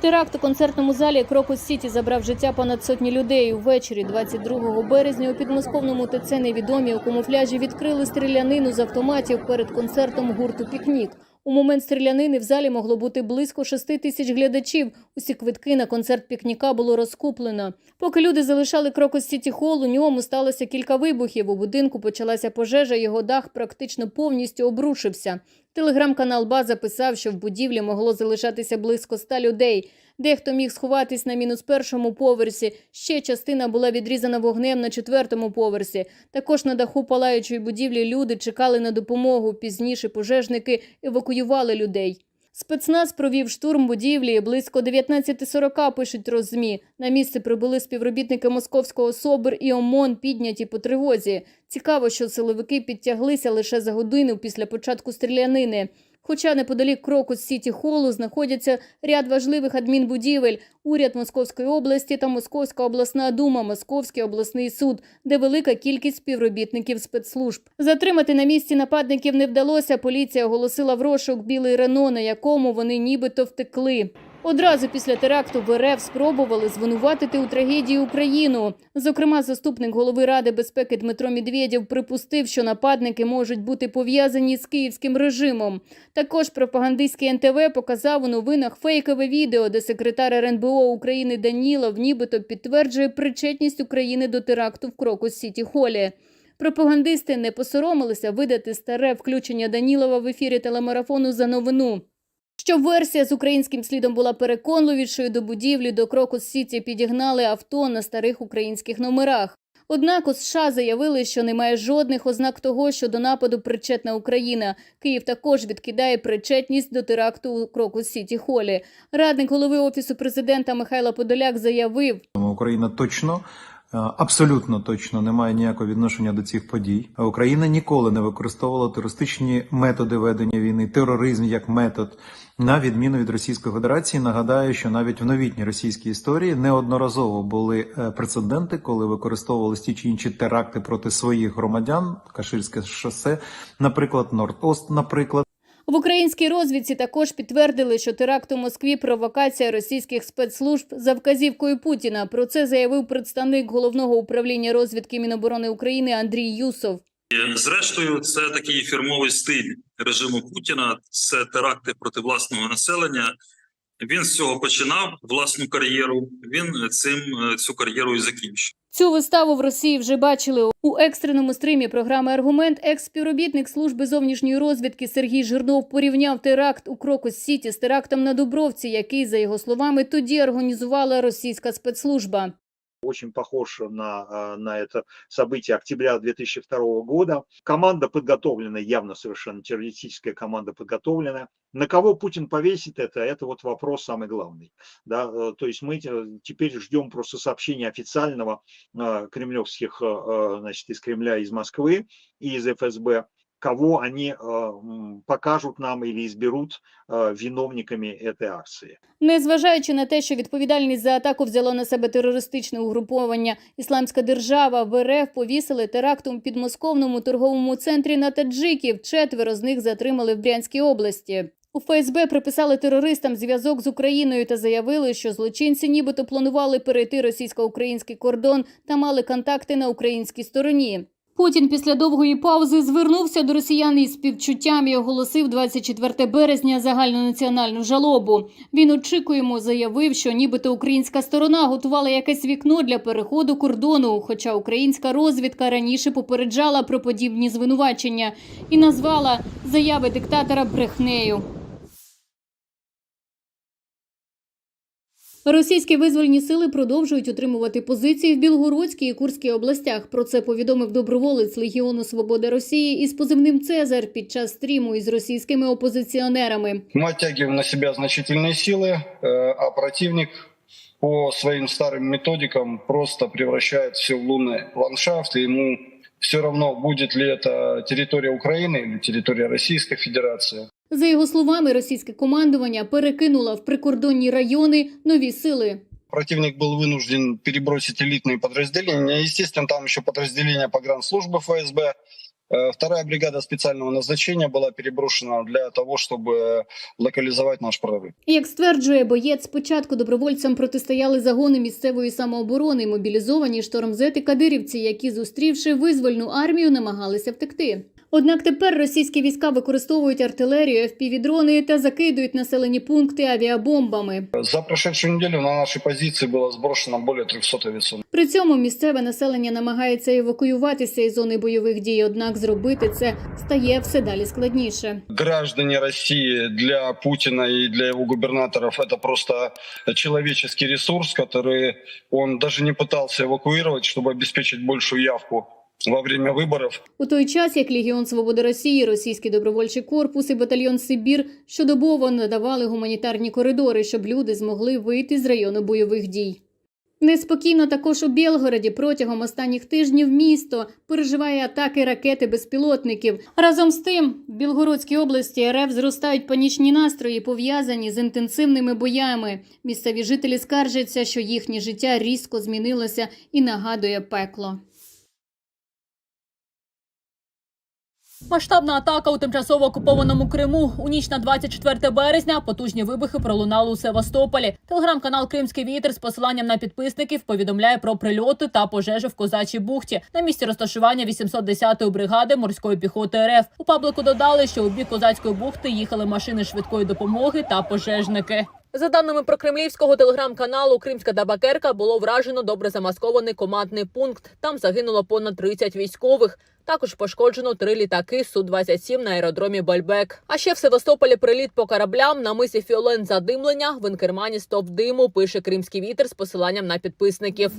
Теракт у концертному залі Крокус Сіті забрав життя понад сотні людей. Увечері 22 березня у підмосковному ТЦ невідомі у камуфляжі відкрили стрілянину з автоматів перед концертом гурту Пікнік. У момент стрілянини в залі могло бути близько 6 тисяч глядачів. Усі квитки на концерт пікніка було розкуплено. Поки люди залишали Крокус Сіті Холл, у ньому сталося кілька вибухів. У будинку почалася пожежа, його дах практично повністю обрушився. Телеграм-канал База писав, що в будівлі могло залишатися близько ста людей. Дехто міг сховатись на мінус першому поверсі. Ще частина була відрізана вогнем на четвертому поверсі. Також на даху палаючої будівлі люди чекали на допомогу. Пізніше пожежники евакуювали людей. Спецназ провів штурм будівлі близько 19.40, пишуть Роззмі. На місце прибули співробітники московського СОБР і ОМОН, підняті по тривозі. Цікаво, що силовики підтяглися лише за годину після початку стрілянини. Хоча неподалік Крокус Сіті Холу знаходяться ряд важливих адмінбудівель, уряд Московської області та Московська обласна дума, Московський обласний суд, де велика кількість співробітників спецслужб. Затримати на місці нападників не вдалося. Поліція оголосила в розшук білий Рено, на якому вони нібито втекли. Одразу після теракту в РФ спробували звинуватити у трагедії Україну. Зокрема, заступник голови Ради безпеки Дмитро Медведєв припустив, що нападники можуть бути пов'язані з київським режимом. Також пропагандистський НТВ показав у новинах фейкове відео, де секретар РНБО України Данілов нібито підтверджує причетність України до теракту в Крокус Сіті Холі. Пропагандисти не посоромилися видати старе включення Данілова в ефірі телемарафону за новину. Щоб версія з українським слідом була переконливішою, до будівлі до Крокус Сіті підігнали авто на старих українських номерах. Однак у США заявили, що немає жодних ознак того, що до нападу причетна Україна. Київ також відкидає причетність до теракту у Крокус Сіті Холі. Радник голови офісу президента Михайло Подоляк заявив, Україна точно. Е, Абсолютно точно не має ніякого відношення до цих подій. Україна ніколи не використовувала терористичні методи ведення війни, тероризм як метод, на відміну від Російської Федерації. Нагадаю, що навіть в новітній російській історії неодноразово були е, прецеденти, коли використовували ті чи інші теракти проти своїх громадян, Каширське шосе, наприклад, Норд-Ост, наприклад. Українській розвідці також підтвердили, що теракт у Москві провокація російських спецслужб за вказівкою Путіна. Про це заявив представник головного управління розвідки Міноборони України Андрій Юсов. Зрештою, це такий фірмовий стиль режиму Путіна. Це теракти проти власного населення. Він з цього починав власну кар'єру. Він цим е, цю кар'єру і закінчив. Цю виставу в Росії вже бачили у екстреному стримі програми Аргумент. Екс-співробітник служби зовнішньої розвідки Сергій Жирнов порівняв теракт у Крокус Сіті з терактом на Дубровці, який, за його словами, тоді організувала російська спецслужба. Очень похож на, э, на это событие октября 2002 года. Команда подготовлена, явно совершенно террористическая команда подготовлена. На кого Путин повесит это, это вот вопрос самый главный. Да? э, То есть мы те- теперь ждем просто сообщения официального э, кремлевских, э, э, значит, из Кремля, из Москвы и из ФСБ, кого они э, м, покажут нам или изберут э, виновниками этой акции. Незважаючи на те, що відповідальність за атаку взяло на себе терористичне угруповання Ісламська держава в РФ повісили теракт у підмосковному торговому центрі на таджиків. Четверо з них затримали в Брянській області. У ФСБ приписали терористам зв'язок з Україною та заявили, що злочинці нібито планували перейти російсько-український кордон та мали контакти на українській стороні. Путін після довгої паузи звернувся до росіян із співчуттям і оголосив 24 березня загальнонаціональну жалобу. Він очікуємо заявив, що нібито українська сторона готувала якесь вікно для переходу кордону, хоча українська розвідка раніше попереджала про подібні звинувачення і назвала заяви диктатора брехнею. Російські визвольні сили продовжують утримувати позиції в Білгородській і Курській областях. Про це повідомив доброволець Легіону Свобода Росії із позивним Цезар під час стріму із російськими опозиціонерами. Мы оттягиваем на себя значительные силы, э, а противник по своим старым методикам просто превращает все в лунный ландшафт, и ему все равно, будет ли это территория Украины или территория Российской Федерации. За його словами, російське командування перекинуло в прикордонні райони нові сили. Противник был вынужден перебросить элитные подразделения. Естественно, там еще подразделения погранслужбы ФСБ Э, Вторая бригада специального назначения была переброшена для того, чтобы локализовать наш прорыв. І, Як стверджує боєць, спочатку добровольцям протистояли загони місцевої самооборони, мобілізовані штормзети кадирівці, які, зустрівши визвольну армію, намагалися втекти. Однак тепер російські війська використовують артилерію, FPV-дрони та закидують населені пункти авіабомбами. За прошедшую неделю на наши позиции было сброшено более 300 авиационных. При цьому місцеве населення намагається евакуюватися із зони бойових дій, однак зробити це стає все далі складніше. Граждане России для Путина и для его губернаторов это просто человеческий ресурс, который он даже не пытался эвакуировать, чтобы обеспечить большую явку во время выборов. У той час, як Легіон Свободи Росії, Російський добровольчий корпус і батальйон Сибір щодобово надавали гуманітарні коридори, щоб люди змогли вийти з району бойових дій. Неспокійно також у Білгороді протягом останніх тижнів місто переживає атаки ракети безпілотників. Разом з тим, в Білгородській області РФ зростають панічні настрої, пов'язані з інтенсивними боями. Місцеві жителі скаржаться, що їхнє життя різко змінилося і нагадує пекло. Масштабна атака у тимчасово окупованому Криму у ніч на 24 березня. Потужні вибухи пролунали у Севастополі. Телеграм-канал Кримський вітер з посиланням на підписників повідомляє про прильоти та пожежі в Козачій бухті на місці розташування 810-ї бригади морської піхоти РФ. У паблику додали, що у бік козацької бухти їхали машини швидкої допомоги та пожежники. За даними прокремлівського телеграм-каналу, Кримська Дабакерка було вражено добре замаскований командний пункт. Там загинуло понад 30 військових. Також пошкоджено три літаки Су-27 на аеродромі Бальбек. А ще в Севастополі приліт по кораблям на мисі Фіолен задимлення. В інкермані стоп диму пише Кримський вітер з посиланням на підписників.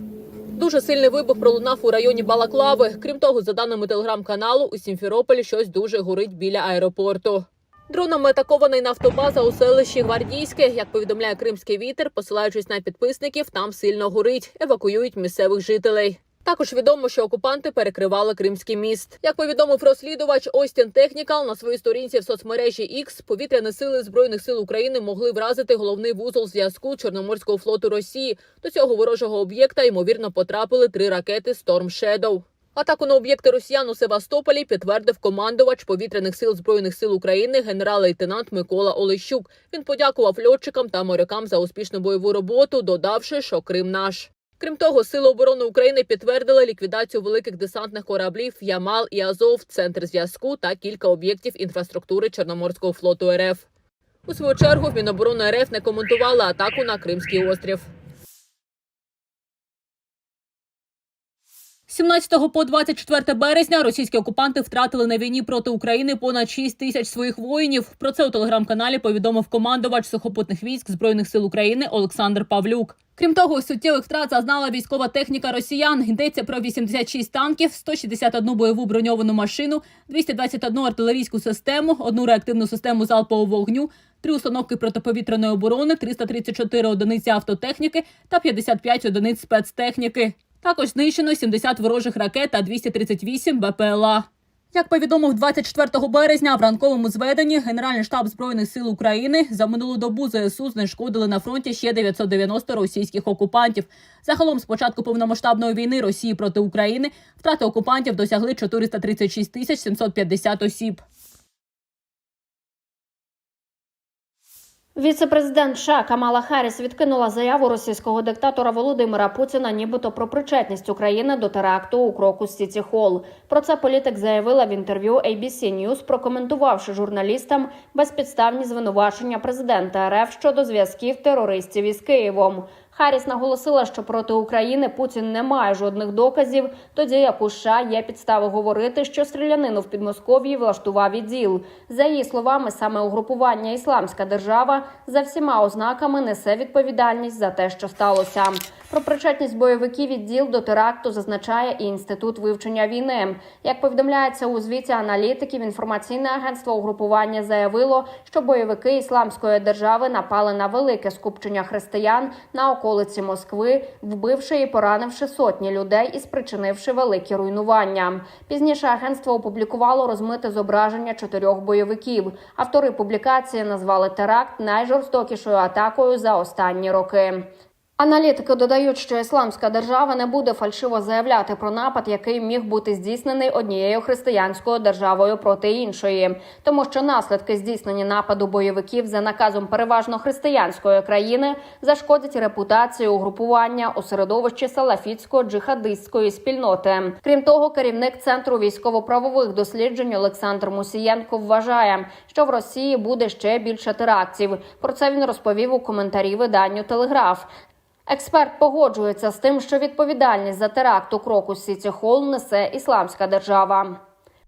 Дуже сильний вибух пролунав у районі Балаклави. Крім того, за даними телеграм-каналу, у Сімферополі щось дуже горить біля аеропорту. Дронами атакована й нафтобаза у селищі Гвардійське. Як повідомляє Кримський вітер, посилаючись на підписників, там сильно горить, евакуюють місцевих жителей. Також відомо, що окупанти перекривали Кримський міст. Як повідомив розслідувач Остін Технікал на своїй сторінці в соцмережі X, повітряні сили збройних сил України могли вразити головний вузол зв'язку Чорноморського флоту Росії. До цього ворожого об'єкта ймовірно потрапили три ракети Storm Shadow. Атаку на об'єкти росіян у Севастополі підтвердив командувач повітряних сил збройних сил України генерал-лейтенант Микола Олещук. Він подякував льотчикам та морякам за успішну бойову роботу, додавши, що Крим наш. Крім того, Сили оборони України підтвердили ліквідацію великих десантних кораблів Ямал і Азов, центр зв'язку та кілька об'єктів інфраструктури Чорноморського флоту РФ. У свою чергу Міноборони РФ не коментувала атаку на Кримський острів. 17 по 24 березня російські окупанти втратили на війні проти України понад 6 тисяч своїх воїнів. Про це у телеграм-каналі повідомив командувач сухопутних військ збройних сил України Олександр Павлюк. Крім того, суттєвих втрат зазнала військова техніка росіян. Йдеться про 86 танків, 161 бойову броньовану машину, 221 артилерійську систему, одну реактивну систему залпового вогню, три установки протиповітряної оборони, 334 одиниці автотехніки та 55 одиниць спецтехніки. Також знищено 70 ворожих ракет та 238 БПЛА. Як повідомив 24 березня в ранковому зведенні Генеральний штаб збройних сил України за минулу добу ЗСУ знешкодили на фронті ще 990 російських окупантів. Загалом, з початку повномасштабної війни Росії проти України, втрати окупантів досягли 436 тисяч 750 осіб. Віце-президент США Камала Харріс відкинула заяву російського диктатора Володимира Путіна, нібито про причетність України до теракту у кроку Сіті Холл. Про це політик заявила в інтерв'ю ABC News, прокоментувавши журналістам безпідставні звинувачення президента РФ щодо зв'язків терористів із Києвом. Харріс наголосила, що проти України Путін не має жодних доказів, тоді як у США є підстави говорити, що стрілянину в Підмосков'ї влаштував іділ. За її словами, саме угрупування Ісламська держава за всіма ознаками несе відповідальність за те, що сталося. Про причетність бойовиків відділ до теракту зазначає і інститут вивчення війни. Як повідомляється у звіті аналітиків, інформаційне агентство угрупування заявило, що бойовики ісламської держави напали на велике скупчення християн на околиці Москви, вбивши і поранивши сотні людей і спричинивши великі руйнування. Пізніше агентство опублікувало розмите зображення чотирьох бойовиків. Автори публікації назвали теракт найжорстокішою атакою за останні роки. Аналітики додають, що ісламська держава не буде фальшиво заявляти про напад, який міг бути здійснений однією християнською державою проти іншої, тому що наслідки здійснення нападу бойовиків за наказом переважно християнської країни зашкодять репутації угрупування у середовищі салафітсько-джихадистської спільноти. Крім того, керівник центру військово-правових досліджень Олександр Мусієнко вважає, що в Росії буде ще більше терактів. Про це він розповів у коментарі виданню Телеграф. Експерт погоджується з тим, що відповідальність за теракт у Крокус Сіті Холл несе ісламська держава.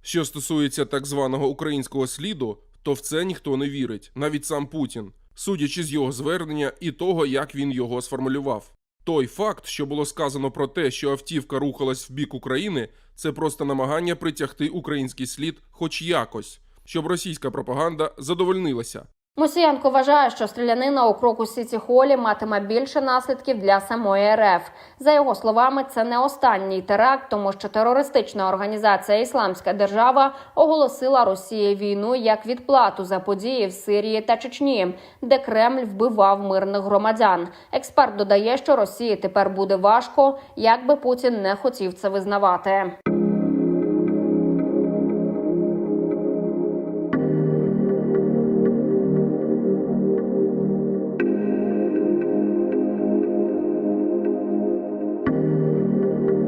Що стосується так званого українського сліду, то в це ніхто не вірить, навіть сам Путін, судячи з його звернення і того, як він його сформулював. Той факт, що було сказано про те, що автівка рухалась в бік України, це просто намагання притягти український слід хоч якось, щоб російська пропаганда задовольнилася. Мусієнко вважає, що стрілянина у Крокус Сіті Холі матиме більше наслідків для самої РФ. За його словами, це не останній теракт, тому що терористична організація Ісламська держава оголосила Росії війну як відплату за події в Сирії та Чечні, де Кремль вбивав мирних громадян. Експерт додає, що Росії тепер буде важко, як би Путін не хотів це визнавати.